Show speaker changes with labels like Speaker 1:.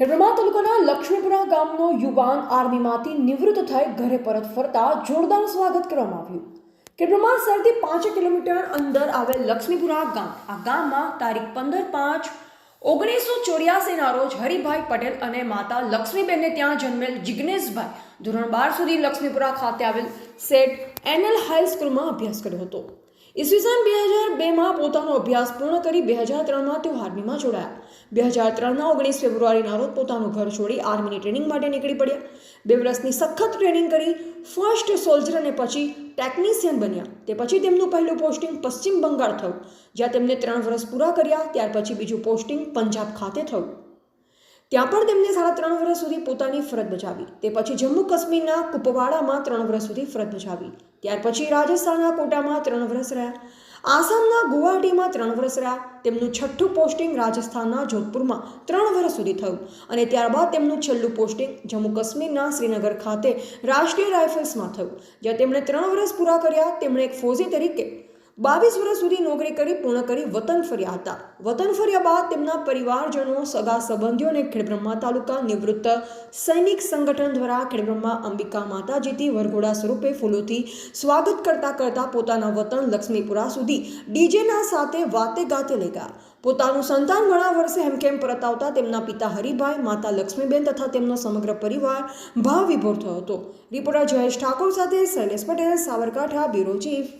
Speaker 1: ખેડબ્રહ્મા તાલુકાના લક્ષ્મીપુરા ગામનો યુવાન આર્મીમાંથી નિવૃત્ત થઈ ઘરે પરત ફરતા જોરદાર સ્વાગત કરવામાં આવ્યું. ખેડબ્રહ્મા શહેરથી પાંચ કિલોમીટર અંદર આવેલ લક્ષ્મીપુરા ગામ. આ ગામમાં તારીખ પંદર પાંચ ઓગણીસો ચોર્યાસીના રોજ હરિભાઈ પટેલ અને માતા લક્ષ્મીબેનને ત્યાં જન્મેલ જિજ્ઞેશભાઈ ધોરણ બાર સુધી લક્ષ્મીપુરા ખાતે આવેલ સેટ એનએલ હાઈ સ્કૂલમાં અભ્યાસ કર્યો હતો. ઈસવીસન બે હજાર બેમાં પોતાનો અભ્યાસ પૂર્ણ કરી બે હજાર ત્રણમાં તેઓ આર્મીમાં જોડાયા. બે હજાર ત્રણના ઓગણીસ ફેબ્રુઆરીના રોજ પોતાનું ઘર છોડી આર્મીની ટ્રેનિંગ માટે નીકળી પડ્યા. બે વર્ષની સખત ટ્રેનિંગ કરી ફર્સ્ટ સોલ્જર અને પછી ટેકનિશિયન બન્યા. તે પછી તેમનું પહેલું પોસ્ટિંગ પશ્ચિમ બંગાળ થયું, જ્યાં તેમને ત્રણ વર્ષ પૂરા કર્યા, ત્યાર પછી બીજું પોસ્ટિંગ પંજાબ ખાતે થયું. ત્યાં પણ તેમણે સાડા ત્રણ વર્ષ સુધી પોતાની ફરજ બજાવી. તે પછી જમ્મુ કાશ્મીરના કુપવાડામાં ત્રણ વર્ષ સુધી ફરજ બજાવી. ત્યાર પછી રાજસ્થાનના કોટામાં ત્રણ વર્ષ રહ્યા. આસામના ગુવાહાટીમાં ત્રણ વર્ષ રહ્યા. તેમનું છઠ્ઠું પોસ્ટિંગ રાજસ્થાનના જોધપુરમાં ત્રણ વર્ષ સુધી થયું. અને ત્યારબાદ તેમનું છેલ્લું પોસ્ટિંગ જમ્મુ કાશ્મીરના શ્રીનગર ખાતે રાષ્ટ્રીય રાઇફલ્સમાં થયું. જ્યાં તેમણે ત્રણ વર્ષ પૂરા કર્યા. તેમણે એક ફોજી તરીકે બાવીસ વર્ષ સુધી નોકરી કરી, પૂર્ણ કરી વતન ફર્યા હતા. વતન ફર્યા બાદ તેમના પરિવારજનો, સગા સંબંધીઓ અને ખેડબ્રહ્મા તાલુકા નિવૃત્ત સૈનિક સંગઠન દ્વારા ખેડબ્રહ્મા અંબિકા માતાજીથી વરઘોડા સ્વરૂપે ફૂલોથી સ્વાગત કરતા કરતા પોતાના વતન લક્ષ્મીપુરા સુધી ડીજેના સાથે વાતે ગાતે લઈ ગયા પોતાનું સંતાન ઘણા વર્ષે હેમખેમ પરત આવતા તેમના પિતા હરિભાઈ, માતા લક્ષ્મીબેન તથા તેમનો સમગ્ર પરિવાર ભાવ વિભોર થયો હતો. રિપોર્ટર જયેશ ઠાકોર સાથે શૈલેષ પટેલ સાબરકાંઠા બ્યુરો ચીફ.